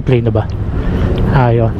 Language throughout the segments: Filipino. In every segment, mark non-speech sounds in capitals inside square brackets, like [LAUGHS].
Play na ba? Ayun.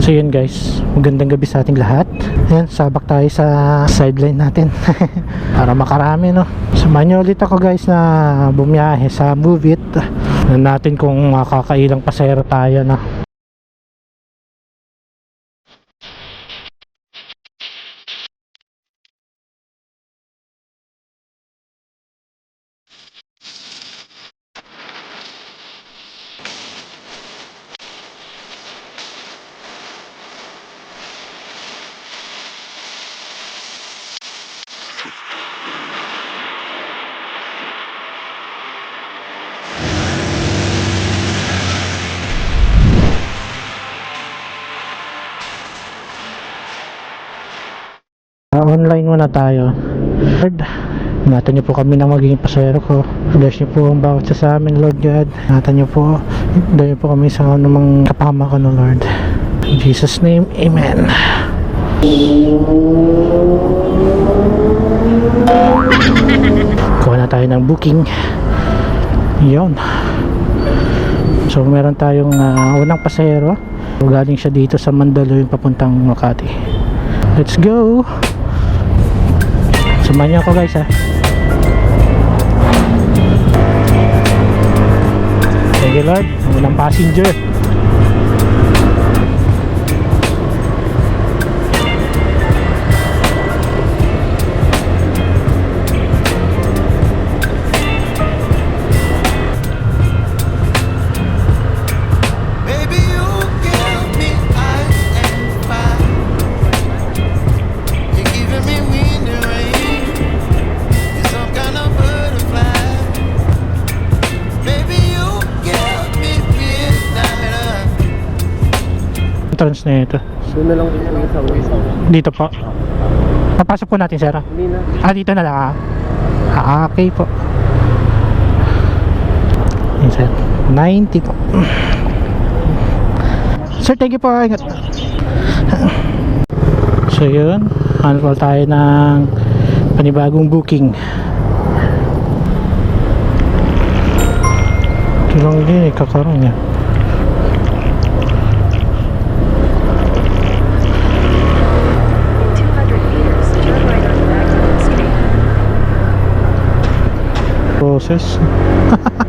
So yun guys, magandang gabi sa ating lahat. Ayan, sabak tayo sa sideline natin. [LAUGHS] Para makarami no. Samahan niyo ulit ako guys na bumiyahe sa Move It. Tignan natin kung makakailang pasahero tayo na. Online muna tayo. Lord, ingatan niyo po kami na magiging pasahero ko. Bless niyo po ang bawat sa amin, Lord God. Ingatan niyo po. Dahil po kami sa anumang kapahamakan, no Lord. In Jesus' name, Amen. Kuha na tayo ng booking. Yun. So, meron tayong ah, unang pasahero. Galing siya dito sa Mandaluyong papuntang Makati. Let's go! Niyo ako guys ha. You Lord. Ang unang passenger. Entrance na ito. Doon na lang uwi sa uwi sa Dito po. Papasok po natin sir. ah. Hindi na. Ah, dito na lang ah. Ah, okay po. Yan sir. 90 po. Sir, thank you po. Ingat. So yun. Ano po tayo ng panibagong booking. Ito lang din eh, kakaroon niya. Process.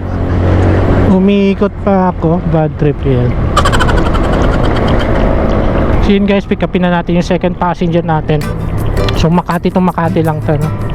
[LAUGHS] Umiikot pa ako, bad trip yan. So yun guys, pick upin na natin yung second passenger natin. So Makati to Makati lang to. No?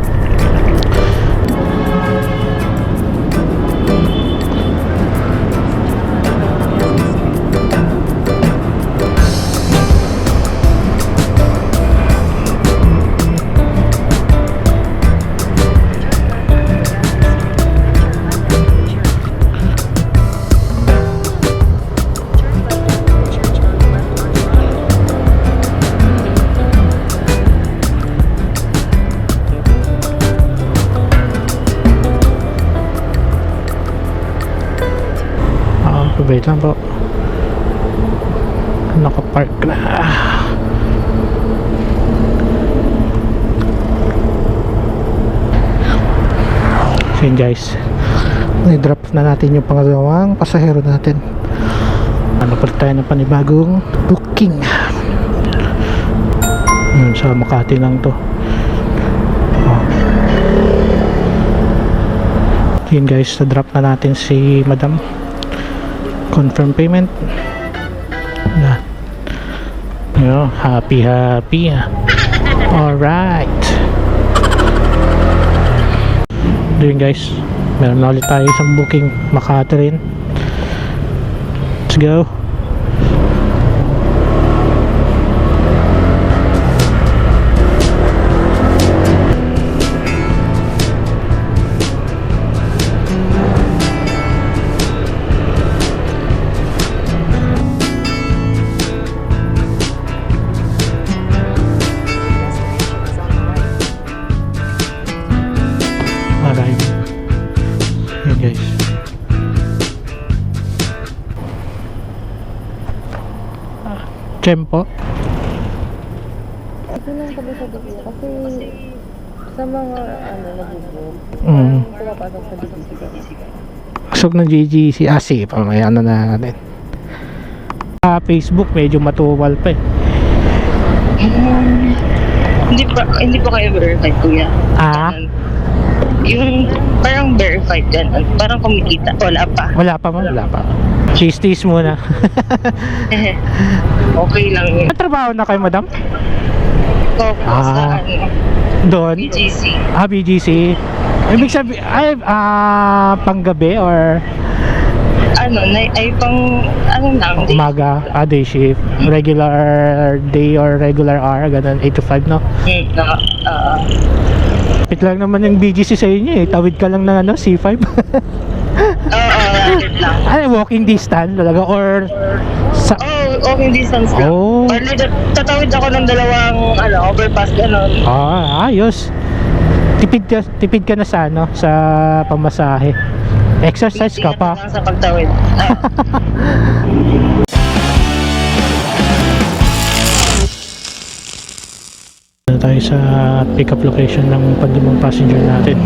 Wait lang po. Nakapark na. So yun guys. I-drop na natin yung pangalawang pasahero natin. Ano pa tayo ng panibagong booking. Yun, sa Makati lang to. Yun guys, na-drop na natin si Madam. Confirm payment. Na. Yo, happy happy. Alright. Doon guys, meron na ulit tayo isang booking Makati rin. Let's go. Ah, Tempo. Ito lang kami sa dito kasi sa mga ano nag-book, Mm. pumapasok sa kasi. Pasok ng GGC. Ah, sige. Pamaya ano na natin. Sa Facebook, medyo matuwal pa eh. Hindi pa, hindi pa kayo verified, kuya. Ah? Yung parang verified ganun. Parang kumikita. Wala pa. Wala pa mo? Wala pa. Cheese-tease muna. [LAUGHS] okay lang yun. Ang trabaho na kayo, madam? Focus Ah. sa ano, Doon? BGC. Ah, BGC. Ibig sabihin, ay, ah, panggabi or Ano, na, ay pang, ano lang. day- umaga, ah, day shift, regular day or regular hour, ganun, 8 to 5, no? Hmm, na, ah, Pit lang naman yung BGC sa inyo eh, tawid ka lang ng ano, C5. [LAUGHS] Oo, rapid lang. ay, walking distance talaga, or sa, Oh, walking distance lang. Oh. Or tatawid ako ng dalawang, ano, overpass, gano'n. ah, ayos. Tipid ka, tipid ka na sa ano, sa pamasahe. Exercise ka pa. lang sa pagtawid. [LAUGHS] Ah, Na tayo sa pick-up location ng panlimang passenger natin.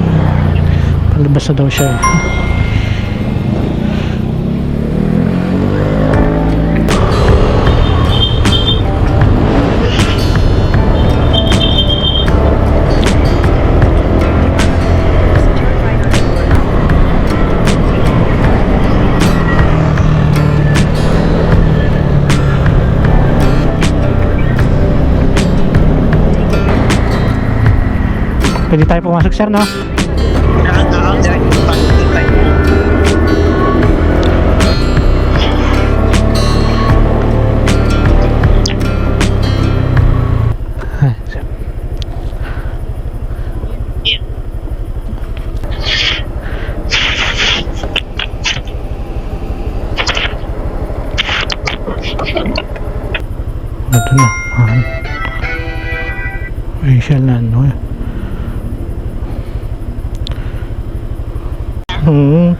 Palabas na daw siya eh. Pwede tayo pumasok sir, no? Ay. Ito na. Ah. Facial na ano eh. Hmm.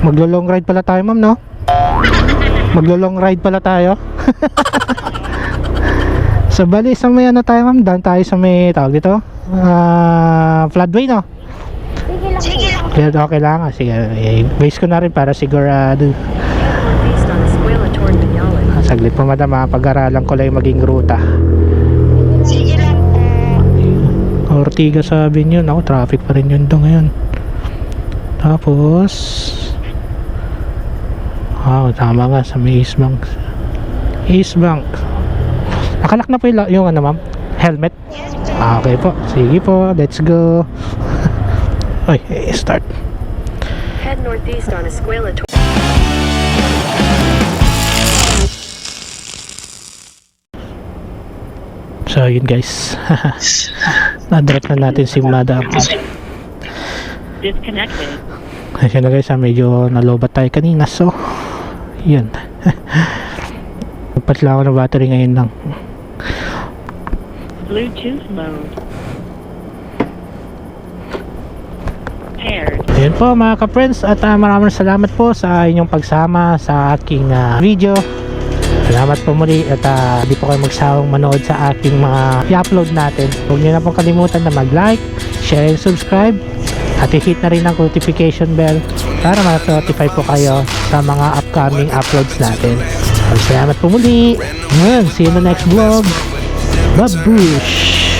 Maglo-long ride pala tayo, ma'am, no? Maglo-long ride pala tayo. [LAUGHS] Sa bali, sa may ano tayo, ma'am? Down tayo sa may tawag dito? Ah, floodway, no? Sige lang. Kaya okay lang. ah. Sige, eh, base ko na rin para sigurado. Ah, Saglit po, madam, ah. Pag-aralan ko lang yung maging ruta. Ortiga sabi niyo, ako traffic pa rin yun doon ngayon. Tapos Ah, tama nga sa may East Bank. East Bank. Nakalak na po yung, yung ano ma'am? Helmet? Ah, okay po. Sige po, let's go. [LAUGHS] Ay, eh, start. Head northeast on Escuela So, yun guys. [LAUGHS] Na-drop na natin si Madam. Disconnected. Kasi na guys, ah, medyo nalobat tayo kanina. So, yun. [LAUGHS] Nagpat lang ako ng battery ngayon lang. Bluetooth mode. Paired. Ayun po mga ka-friends at ah, maraming salamat po sa inyong pagsama sa aking ah, video. Salamat po muli at ah, di po kayo magsawang manood sa aking mga i-upload natin. Huwag niyo na pong kalimutan na mag-like, share and subscribe at i-hit na rin ang notification bell para ma-notify po kayo sa mga upcoming uploads natin. Salamat po muli. See you in the next vlog. Babush!